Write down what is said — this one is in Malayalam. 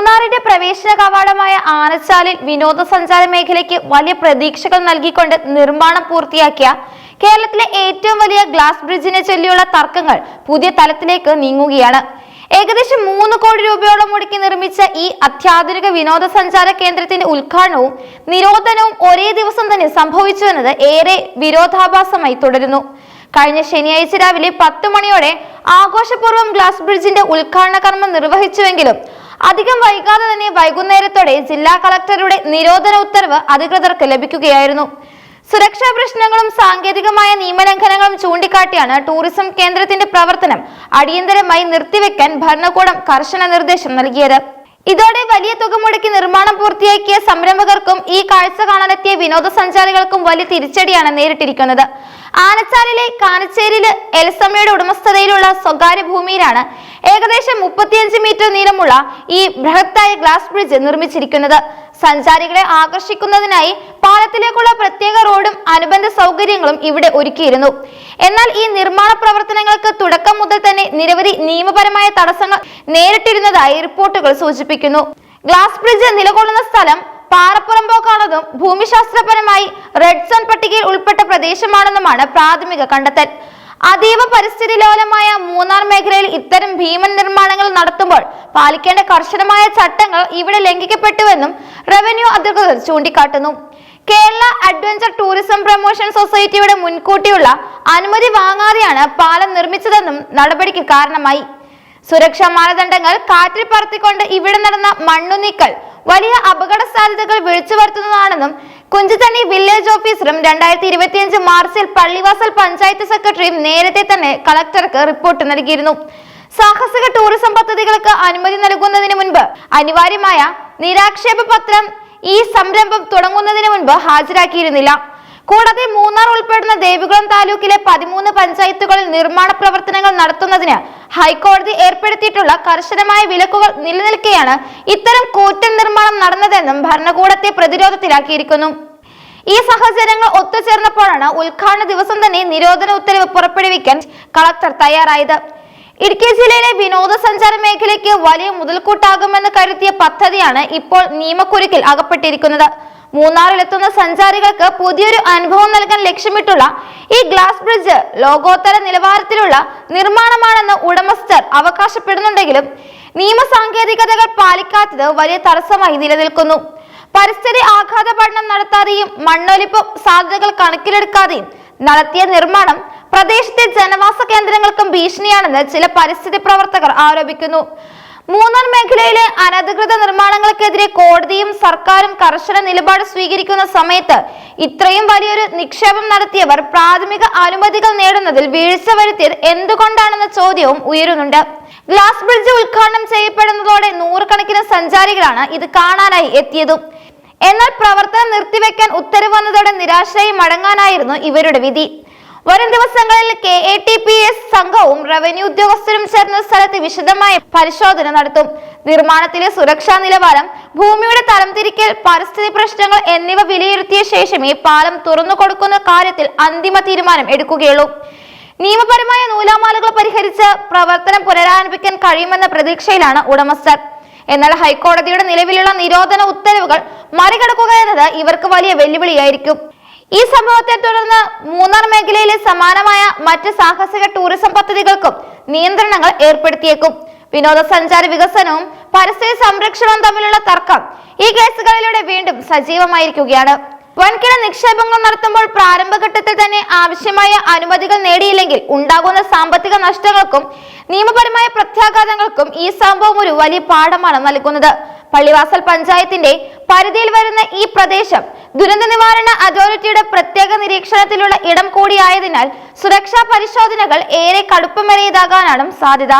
മൂന്നാറിന്റെ പ്രവേശന കവാടമായ ആനച്ചാലിൽ വിനോദസഞ്ചാര മേഖലയ്ക്ക് വലിയ പ്രതീക്ഷകൾ നൽകിക്കൊണ്ട് നിർമ്മാണം പൂർത്തിയാക്കിയ കേരളത്തിലെ ഏറ്റവും വലിയ ഗ്ലാസ് ബ്രിഡ്ജിനെ ചൊല്ലിയുള്ള തർക്കങ്ങൾ പുതിയ തലത്തിലേക്ക് നീങ്ങുകയാണ്. ഏകദേശം മൂന്ന് കോടി രൂപയോളം മുടക്കി നിർമ്മിച്ച ഈ അത്യാധുനിക വിനോദസഞ്ചാര കേന്ദ്രത്തിന്റെ ഉദ്ഘാടനവും നിരോധനവും ഒരേ ദിവസം തന്നെ സംഭവിച്ചു എന്നത് ഏറെ വിരോധാഭാസമായി തുടരുന്നു. കഴിഞ്ഞ ശനിയാഴ്ച രാവിലെ പത്ത് മണിയോടെ ആഘോഷപൂർവം ഗ്ലാസ് ബ്രിഡ്ജിന്റെ ഉദ്ഘാടന കർമ്മം നിർവഹിച്ചുവെങ്കിലും അധികം വൈകാതെ തന്നെ വൈകുന്നേരത്തോടെ ജില്ലാ കളക്ടറുടെ നിരോധന ഉത്തരവ് അധികൃതർക്ക് ലഭിക്കുകയായിരുന്നു. സുരക്ഷാ പ്രശ്നങ്ങളും സാങ്കേതികമായ നിയമലംഘനങ്ങളും ചൂണ്ടിക്കാട്ടിയാണ് ടൂറിസം കേന്ദ്രത്തിന്റെ പ്രവർത്തനം അടിയന്തരമായി നിർത്തിവെക്കാൻ ഭരണകൂടം കർശന നിർദ്ദേശം നൽകിയത്. ഇതോടെ വലിയ തുക മുടക്കി നിർമ്മാണം പൂർത്തിയാക്കിയ സംരംഭകർക്കും ഈ കാഴ്ച കാണാനെത്തിയ വിനോദസഞ്ചാരികൾക്കും വലിയ തിരിച്ചടിയാണ് നേരിട്ടിരിക്കുന്നത്. ആനച്ചാലിലെ കാനച്ചേരിയിൽ എൽസമ്മയുടെ ഉടമസ്ഥതയിലുള്ള സ്വകാര്യ ഭൂമിയിലാണ് ഏകദേശം മുപ്പത്തിയഞ്ച് മീറ്റർ നീളമുള്ള ഈ ബൃഹത്തായ ഗ്ലാസ് ബ്രിഡ്ജ് നിർമ്മിച്ചിരിക്കുന്നത്. സഞ്ചാരികളെ ആകർഷിക്കുന്നതിനായി പാലത്തിലേക്കുള്ള പ്രത്യേക റോഡും അനുബന്ധ സൗകര്യങ്ങളും ഇവിടെ ഒരുക്കിയിരുന്നു. എന്നാൽ ഈ നിർമ്മാണ പ്രവർത്തനങ്ങൾക്ക് തുടക്കം മുതൽ തന്നെ നിരവധി നിയമപരമായ തടസ്സങ്ങൾ നേരിട്ടിരുന്നതായി റിപ്പോർട്ടുകൾ സൂചിപ്പിക്കുന്നു ഗ്ലാസ് ബ്രിഡ്ജ് നിലകൊള്ളുന്ന സ്ഥലം പാറപ്പുറമ്പോക്കാണെന്നും ഭൂമിശാസ്ത്രപരമായി റെഡ് സോൺ പട്ടികയിൽ ഉൾപ്പെട്ട പ്രദേശമാണെന്നുമാണ് പ്രാഥമിക കണ്ടെത്തൽ. അതീവ പരിസ്ഥിതി ലോലമായ മൂന്നാർ മേഖലയിൽ ഇത്തരം ഭീമൻ നിർമ്മാണങ്ങൾ നടത്തുമ്പോൾ പാലിക്കേണ്ട കർശനമായ ചട്ടങ്ങൾ ഇവിടെ ലംഘിക്കപ്പെട്ടുവെന്നും റവന്യൂ അധികൃതർ ചൂണ്ടിക്കാട്ടുന്നു. കേരള അഡ്വഞ്ചർ ടൂറിസം പ്രൊമോഷൻ സൊസൈറ്റിയുടെ മുൻകൂട്ടിയുള്ള അനുമതി വാങ്ങാതെയാണ് പാലം നിർമ്മിച്ചതെന്നും നടപടിക്ക് കാരണമായി. സുരക്ഷാ മാനദണ്ഡങ്ങൾ കാറ്റിൽ പറത്തിക്കൊണ്ട് ഇവിടെ നടന്ന മണ്ണുനീക്കൽ വലിയ അപകട സാധ്യതകൾ വിളിച്ചു വരുത്തുന്നതാണെന്നും കുഞ്ചുതണ്ണി വില്ലേജ് ഓഫീസറും രണ്ടായിരത്തി ഇരുപത്തിയഞ്ച് മാർച്ചിൽ പള്ളിവാസൽ പഞ്ചായത്ത് സെക്രട്ടറിയും നേരത്തെ തന്നെ കളക്ടർക്ക് റിപ്പോർട്ട് നൽകിയിരുന്നു. സാഹസിക ടൂറിസം പദ്ധതികൾക്ക് അനുമതി നൽകുന്നതിന് മുൻപ് അനിവാര്യമായ നിരാക്ഷേപ പത്രം ഈ സംരംഭം തുടങ്ങുന്നതിന് മുൻപ് ഹാജരാക്കിയിരുന്നില്ല. കൂടാതെ മൂന്നാർ ഉൾപ്പെടുന്ന ദേവികുളം താലൂക്കിലെ പതിമൂന്ന് പഞ്ചായത്തുകളിൽ നിർമ്മാണ പ്രവർത്തനങ്ങൾ നടത്തുന്നതിന് ഹൈക്കോടതി ഏർപ്പെടുത്തിയിട്ടുള്ള കർശനമായ വിലക്കുകൾ നിലനിൽക്കെയാണ് ഇത്തരം കൂറ്റൻ നിർമ്മാണം നടന്നതെന്നും ഭരണകൂടത്തെ പ്രതിരോധത്തിലാക്കിയിരിക്കുന്നു. ഈ സാഹചര്യങ്ങൾ ഒത്തുചേർന്നപ്പോഴാണ് ഉദ്ഘാടന ദിവസം തന്നെ നിരോധന ഉത്തരവ് പുറപ്പെടുവിക്കാൻ കളക്ടർ തയ്യാറായത്. ഇടുക്കി ജില്ലയിലെ വിനോദസഞ്ചാര മേഖലയ്ക്ക് വലിയ മുതൽക്കൂട്ടാകുമെന്ന് കരുതിയ പദ്ധതിയാണ് ഇപ്പോൾ നിയമക്കുരുക്കിൽ അകപ്പെട്ടിരിക്കുന്നത്. മൂന്നാറിലെത്തുന്ന സഞ്ചാരികൾക്ക് പുതിയൊരു അനുഭവം നൽകാൻ ലക്ഷ്യമിട്ടുള്ള ഈ ഗ്ലാസ് ബ്രിഡ്ജ് ലോകോത്തര നിലവാരത്തിലുള്ള നിർമ്മാണമാണെന്ന് ഉടമസ്ഥർ അവകാശപ്പെടുന്നുണ്ടെങ്കിലും നിയമ സാങ്കേതികതകൾ പാലിക്കാത്തത് വലിയ തടസ്സമായി നിലനിൽക്കുന്നു. പരിസ്ഥിതി ആഘാത പഠനം നടത്താതെയും മണ്ണൊലിപ്പ് സാധ്യതകൾ കണക്കിലെടുക്കാതെയും നടത്തിയ നിർമ്മാണം പ്രദേശത്തെ ജനവാസ കേന്ദ്രങ്ങൾക്കും ഭീഷണിയാണെന്ന് ചില പരിസ്ഥിതി പ്രവർത്തകർ ആരോപിക്കുന്നു. മൂന്നാർ മേഖലയിലെ അനധികൃത നിർമ്മാണങ്ങൾക്കെതിരെ കോടതിയും സർക്കാരും കർശന നിലപാട് സ്വീകരിക്കുന്ന സമയത്ത് ഇത്രയും വലിയൊരു നിക്ഷേപം നടത്തിയവർ പ്രാഥമിക അനുമതികൾ നേടുന്നതിൽ വീഴ്ച വരുത്തിയത് എന്തുകൊണ്ടാണെന്ന ചോദ്യവും ഉയരുന്നുണ്ട്. ഗ്ലാസ് ബ്രിഡ്ജ് ഉദ്ഘാടനം ചെയ്യപ്പെടുന്നതോടെ നൂറുകണക്കിന് സഞ്ചാരികളാണ് ഇത് കാണാനായി എത്തിയതും. എന്നാൽ പ്രവർത്തനം നിർത്തിവെക്കാൻ ഉത്തരവ് വന്നതോടെ നിരാശയായി മടങ്ങാനായിരുന്നു ഇവരുടെ വിധി. വരും ദിവസങ്ങളിൽ K A T P S സംഘവും റവന്യൂ ഉദ്യോഗസ്ഥരും ചേർന്ന സ്ഥലത്ത് വിശദമായ പരിശോധന നടത്തും. നിർമ്മാണത്തിലെ സുരക്ഷാ നിലവാരം ഭൂമിയുടെ തരംതിരിക്കൽ പരിസ്ഥിതി പ്രശ്നങ്ങൾ എന്നിവ വിലയിരുത്തിയ ശേഷം ഈ പാലം തുറന്നു കൊടുക്കുന്ന കാര്യത്തിൽ അന്തിമ തീരുമാനം എടുക്കുകയുള്ളൂ. നിയമപരമായ നൂലാമാലകൾ പരിഹരിച്ച് പ്രവർത്തനം പുനരാരംഭിക്കാൻ കഴിയുമെന്ന പ്രതീക്ഷയിലാണ് ഉടമസ്ഥർ. എന്നാൽ ഹൈക്കോടതിയുടെ നിലവിലുള്ള നിരോധന ഉത്തരവുകൾ മറികടക്കുക എന്നത് ഇവർക്ക് വലിയ വെല്ലുവിളിയായിരിക്കും. ഈ സംഭവത്തെ തുടർന്ന് മൂന്നാർ മേഖലയിലെ സമാനമായ മറ്റ് സാഹസിക ടൂറിസം പദ്ധതികൾക്കും നിയന്ത്രണങ്ങൾ ഏർപ്പെടുത്തിയേക്കും. വിനോദസഞ്ചാര വികസനവും പരിസ്ഥിതി സംരക്ഷണവും തമ്മിലുള്ള തർക്കം ഈ കേസുകളിലൂടെ വീണ്ടും സജീവമായിരിക്കുകയാണ്. വൻകിട നിക്ഷേപങ്ങൾ നടത്തുമ്പോൾ പ്രാരംഭഘട്ടത്തിൽ തന്നെ ആവശ്യമായ അനുമതികൾ നേടിയില്ലെങ്കിൽ ഉണ്ടാകുന്ന സാമ്പത്തിക നഷ്ടങ്ങൾക്കും നിയമപരമായ പ്രത്യാഘാതങ്ങൾക്കും ഈ സംഭവം ഒരു വലിയ പാഠമാണ് നൽകുന്നത്. പള്ളിവാസൽ പഞ്ചായത്തിന്റെ പരിധിയിൽ വരുന്ന ഈ പ്രദേശം ദുരന്ത നിവാരണ അതോറിറ്റിയുടെ പ്രത്യേക നിരീക്ഷണത്തിലുള്ള ഇടം കൂടിയായതിനാൽ സുരക്ഷാ പരിശോധനകൾ ഏറെ കടുപ്പമേറിയതാകാനാണ് സാധ്യത.